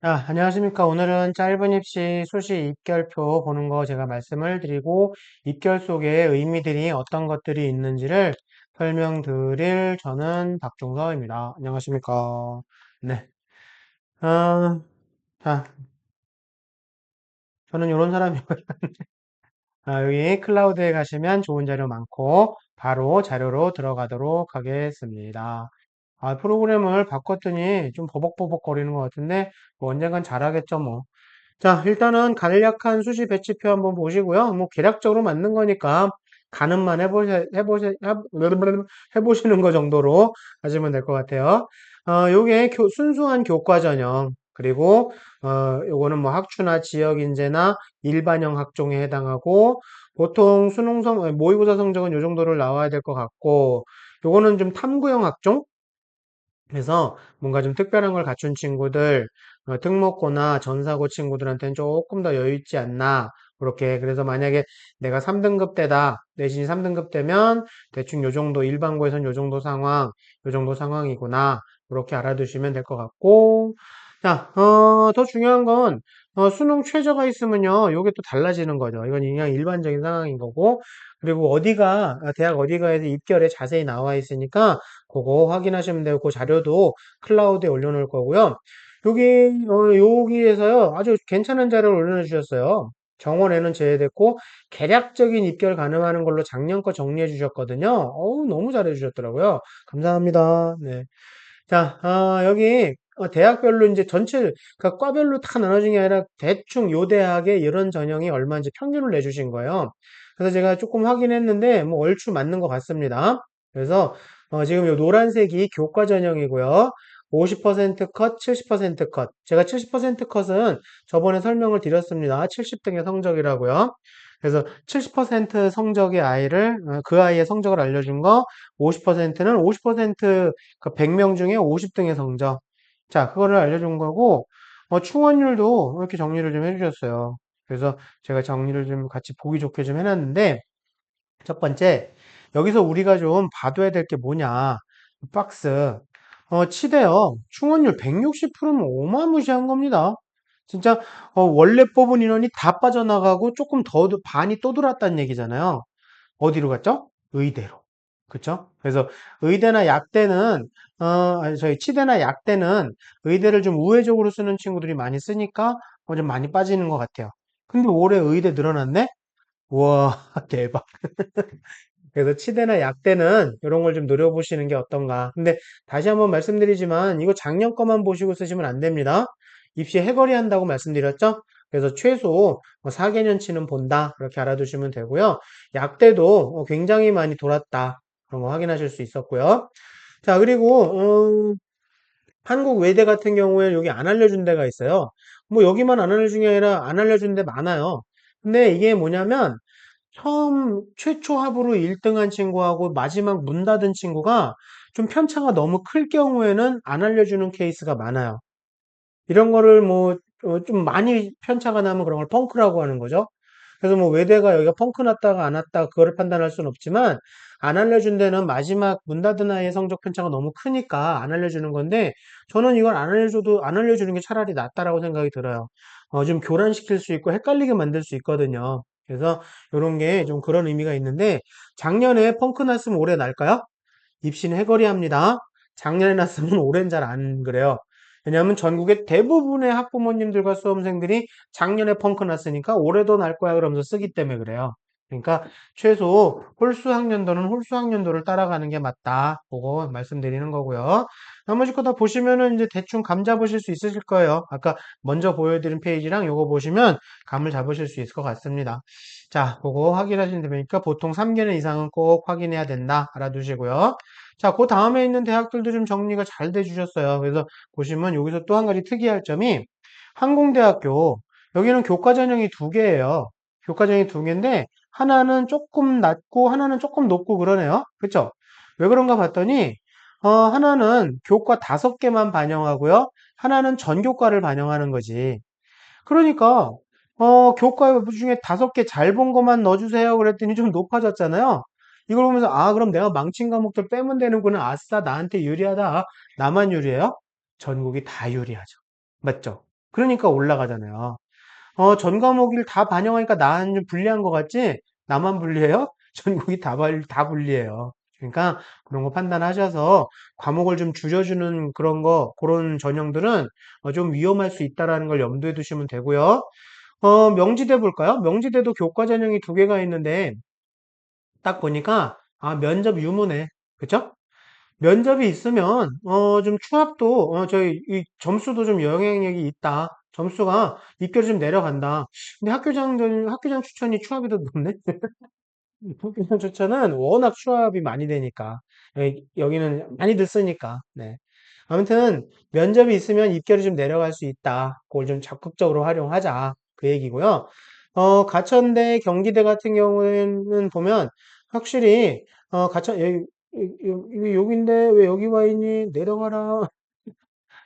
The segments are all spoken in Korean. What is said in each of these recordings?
아, 안녕하십니까. 오늘은 짧은 입시 수시 입결표 보는 거 제가 말씀을 드리고 입결 속에 의미들이 어떤 것들이 있는지를 설명드릴 저는 박종서입니다. 안녕하십니까. 네. 아, 자, 저는 이런 사람이고요. 아, 여기 클라우드에 가시면 좋은 자료 많고 바로 자료로 들어가도록 하겠습니다. 아, 프로그램을 바꿨더니 좀 버벅버벅 거리는 것 같은데 뭐 언젠간 잘하겠죠 뭐. 자, 일단은 간략한 수시 배치표 한번 보시고요. 뭐 계략적으로 맞는 거니까 가늠만 해보시, 해보시, 해보시는 거 정도로 하시면 될 것 같아요. 어, 요게 교- 순수한 교과 전형, 그리고, 어, 요거는 뭐 학추나 지역 인재나 일반형 학종에 해당하고, 보통 수능 성, 모의고사 성적은 요 정도를 나와야 될 것 같고, 요거는 좀 탐구형 학종? 그래서 뭔가 좀 특별한 걸 갖춘 친구들, 어, 특목고나 전사고 친구들한테는 조금 더 여유 있지 않나. 그렇게. 그래서 만약에 내가 3등급 때다. 내신이 3등급 되면 대충 요 정도, 일반고에선 요 정도 상황, 요 정도 상황이구나. 그렇게 알아두시면 될 것 같고. 자, 어, 더 중요한 건, 어, 수능 최저가 있으면요. 요게 또 달라지는 거죠. 이건 그냥 일반적인 상황인 거고. 그리고 어디가, 아, 대학 어디가에서 입결에 자세히 나와 있으니까 그거 확인하시면 되고 그 자료도 클라우드에 올려놓을 거고요. 여기 어, 여기에서요 아주 괜찮은 자료를 올려놔 주셨어요. 정원에는 제외됐고 개략적인 입결 가능하는 걸로 작년 거 정리해 주셨거든요. 어우 너무 잘해 주셨더라고요. 감사합니다. 네. 자, 아, 여기 어, 대학별로 이제 전체 그러니까 과별로 다 나눠진 게 아니라 대충 요 대학의 이런 전형이 얼마인지 평균을 내주신 거예요. 그래서 제가 조금 확인했는데 뭐 얼추 맞는 것 같습니다. 그래서 어, 지금 요 노란색이 교과 전형이고요. 50% 컷, 70% 컷. 제가 70% 컷은 저번에 설명을 드렸습니다. 70등의 성적이라고요. 그래서 70% 성적의 아이를 어, 그 아이의 성적을 알려준 거 50%는 50%그 100명 중에 50등의 성적. 자, 그거를 알려준 거고 어, 충원율도 이렇게 정리를 좀 해주셨어요. 그래서 제가 정리를 좀 같이 보기 좋게 좀 해놨는데 첫 번째 여기서 우리가 좀 봐둬야 될 게 뭐냐 박스 어, 치대요 충원율 160%면 어마무시한 겁니다. 진짜 어, 원래 뽑은 인원이 다 빠져나가고 조금 더 반이 또 들어왔다는 얘기잖아요. 어디로 갔죠? 의대로. 그쵸? 그래서 의대나 약대는 어, 저희 치대나 약대는 의대를 좀 우회적으로 쓰는 친구들이 많이 쓰니까 어, 좀 많이 빠지는 것 같아요. 근데 올해 의대 늘어났네? 우와, 대박. 그래서 치대나 약대는 이런 걸 좀 노려보시는 게 어떤가. 근데 다시 한번 말씀드리지만 이거 작년 거만 보시고 쓰시면 안 됩니다. 입시 해거리 한다고 말씀드렸죠? 그래서 최소 4개년치는 본다. 그렇게 알아두시면 되고요. 약대도 어, 굉장히 많이 돌았다. 그런 거 확인하실 수 있었고요. 자, 그리고 음, 한국 외대 같은 경우에 여기 안 알려준 데가 있어요. 뭐 여기만 안 알려준 게 아니라 안 알려준 데 많아요. 근데 이게 뭐냐면 처음 최초 합으로 1등한 친구하고 마지막 문 닫은 친구가 좀 편차가 너무 클 경우에는 안 알려주는 케이스가 많아요. 이런 거를 뭐, 어, 좀 많이 편차가 나면 그런 걸 펑크라고 하는 거죠. 그래서 뭐 외대가 여기가 펑크 났다가 안 났다 그거를 판단할 수는 없지만 안 알려준 데는 마지막 문 닫은 아이의 성적 편차가 너무 크니까 안 알려주는 건데 저는 이걸 안 알려줘도 안 알려주는 게 차라리 낫다라고 생각이 들어요. 어, 좀 교란시킬 수 있고 헷갈리게 만들 수 있거든요. 그래서 이런 게 좀 그런 의미가 있는데 작년에 펑크 났으면 올해 날까요? 입시는 해거리 합니다. 작년에 났으면 올해는 잘 안 그래요. 왜냐하면 전국의 대부분의 학부모님들과 수험생들이 작년에 펑크 났으니까 올해도 날 거야 그러면서 쓰기 때문에 그래요. 그러니까 최소 홀수 학년도는 홀수 학년도를 따라가는 게 맞다. 그거 말씀드리는 거고요. 나머지 거 다 보시면은 이제 대충 감 잡으실 수 있으실 거예요. 아까 먼저 보여드린 페이지랑 요거 보시면 감을 잡으실 수 있을 것 같습니다. 자, 그거 확인하시면 되니까 보통 3개년 이상은 꼭 확인해야 된다. 알아두시고요. 자, 그 다음에 있는 대학들도 좀 정리가 잘 돼 주셨어요. 그래서 보시면 여기서 또 한 가지 특이할 점이 항공대학교 여기는 교과 전형이 두 개예요. 교과 전형이 두 개인데 하나는 조금 낮고 하나는 조금 높고 그러네요. 그렇죠? 왜 그런가 봤더니 어, 하나는 교과 다섯 개만 반영하고요. 하나는 전교과를 반영하는 거지. 그러니까 어, 교과 중에 다섯 개 잘 본 것만 넣어주세요. 그랬더니 좀 높아졌잖아요. 이걸 보면서 아 그럼 내가 망친 과목들 빼면 되는구나. 아싸 나한테 유리하다. 나만 유리해요? 전국이 다 유리하죠. 맞죠? 그러니까 올라가잖아요. 어, 전 과목을 다 반영하니까 나는 좀 불리한 것 같지? 나만 불리해요? 전국이 다, 발- 다 불리해요. 그러니까 그런 거 판단하셔서 과목을 좀 줄여주는 그런 거, 그런 전형들은 어, 좀 위험할 수 있다라는 걸 염두에 두시면 되고요. 어, 명지대 볼까요? 명지대도 교과 전형이 두 개가 있는데 딱 보니까 아, 면접 유무네. 그쵸? 면접이 있으면 어, 좀 추합도 어, 저희 이 점수도 좀 영향력이 있다. 점수가 입결이 좀 내려간다. 근데 학교장 학교장 추천이 추합이 더 높네. 학교장 추천은 워낙 추합이 많이 되니까 여기, 여기는 많이들 쓰니까. 네. 아무튼 면접이 있으면 입결이 좀 내려갈 수 있다. 그걸 좀 적극적으로 활용하자. 그 얘기고요. 어, 가천대, 경기대 같은 경우에는 보면 확실히 어, 가천 여기 여기 여기인데 왜 여기 와 있니? 내려가라.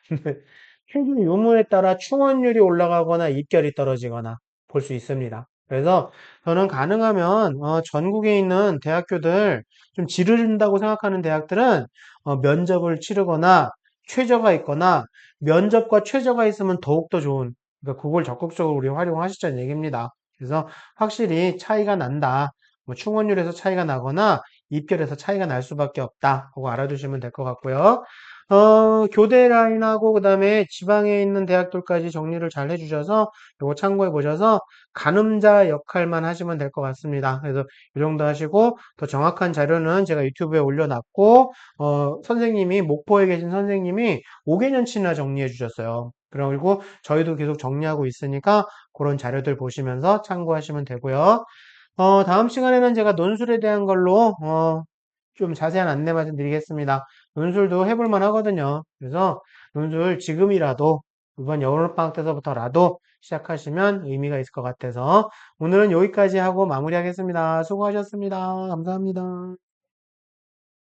평균 유무에 따라 충원율이 올라가거나 입결이 떨어지거나 볼 수 있습니다. 그래서 저는 가능하면 어, 전국에 있는 대학교들 좀 지른다고 생각하는 대학들은 어, 면접을 치르거나 최저가 있거나 면접과 최저가 있으면 더욱더 좋은 그러니까 그걸 적극적으로 우리 활용하시자는 얘기입니다. 그래서 확실히 차이가 난다. 뭐 충원율에서 차이가 나거나 입결에서 차이가 날 수밖에 없다. 그거 알아두시면 될 것 같고요. 어, 교대 라인하고 그다음에 지방에 있는 대학들까지 정리를 잘 해주셔서 요거 참고해 보셔서 가늠자 역할만 하시면 될 것 같습니다. 그래서 이 정도 하시고 더 정확한 자료는 제가 유튜브에 올려놨고 어, 선생님이 목포에 계신 선생님이 5개년치나 정리해 주셨어요. 그리고 저희도 계속 정리하고 있으니까 그런 자료들 보시면서 참고하시면 되고요. 어, 다음 시간에는 제가 논술에 대한 걸로 어, 좀 자세한 안내 말씀드리겠습니다. 논술도 해볼 만 하거든요. 그래서 논술 지금이라도 이번 여름방학 때서부터라도 시작하시면 의미가 있을 것 같아서 오늘은 여기까지 하고 마무리하겠습니다. 수고하셨습니다. 감사합니다.